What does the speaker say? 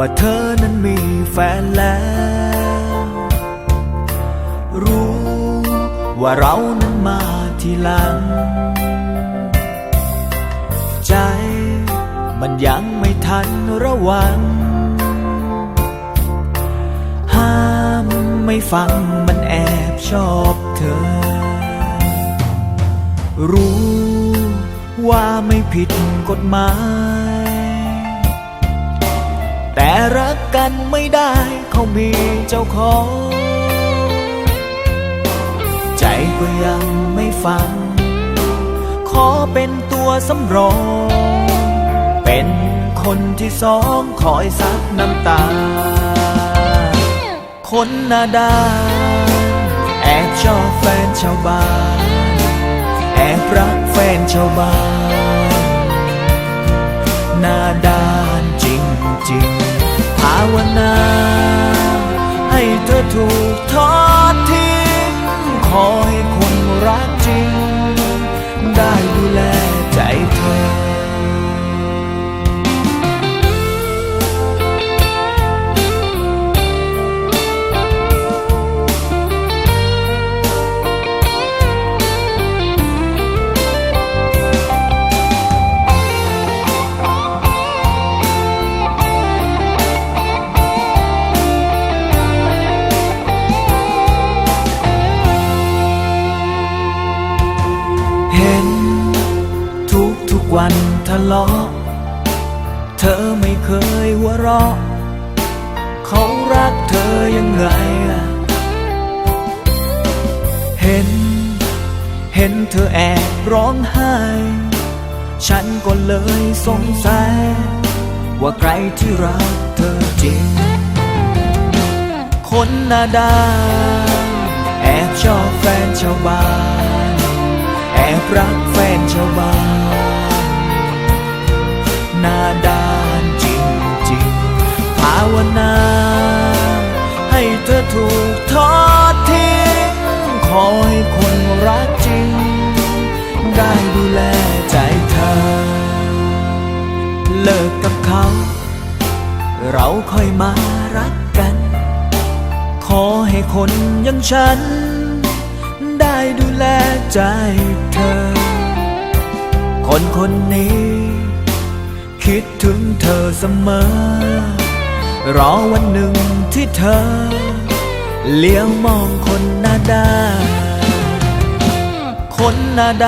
ว่าเธอนั้นมีแฟนแล้ว รู้ว่าเรานั้นมาทีหลัง ใจมันยังไม่ทันระวัง ห้ามไม่ฟังมันแอบชอบเธอ รู้ว่าไม่ผิดกฎหมาย รักกันไม่ได้เขามีเจ้าของ ใจก็ยังไม่ฟัง ขอเป็นตัวสำรอง เป็นคนที่สองคอยซับน้ำตา คนหน้าด้านแอบชอบแฟนชาวบ้าน แอบรักแฟนชาวบ้าน ๆภ วันทะเลาะ เธอไม่เคยหัวเราะ เขารักเธอยังไงล่ะเห็น เห็นเธอแอบร้องไห้ ฉันก็เลยสงสัย ว่าใครที่รักเธอจริง คนหน้าด้านแอบชอบแฟนชาวบ้าน แอบรักแฟนชาวบ้าน หน้าด้านจริงๆภาวนา ให้เธอถูกทอดทิ้ง ขอให้คนรักจริง ได้ดูแลใจเธอ เลิกกับเขา เราค่อยมารักกัน ขอให้คนอย่างฉัน ได้ดูแลใจเธอ คนคนนี้ คิดถึงเธอเสมอ รอวันหนึ่งที่เธอ เลี้ยวมองคนหน้าด้าคนหน้าด้า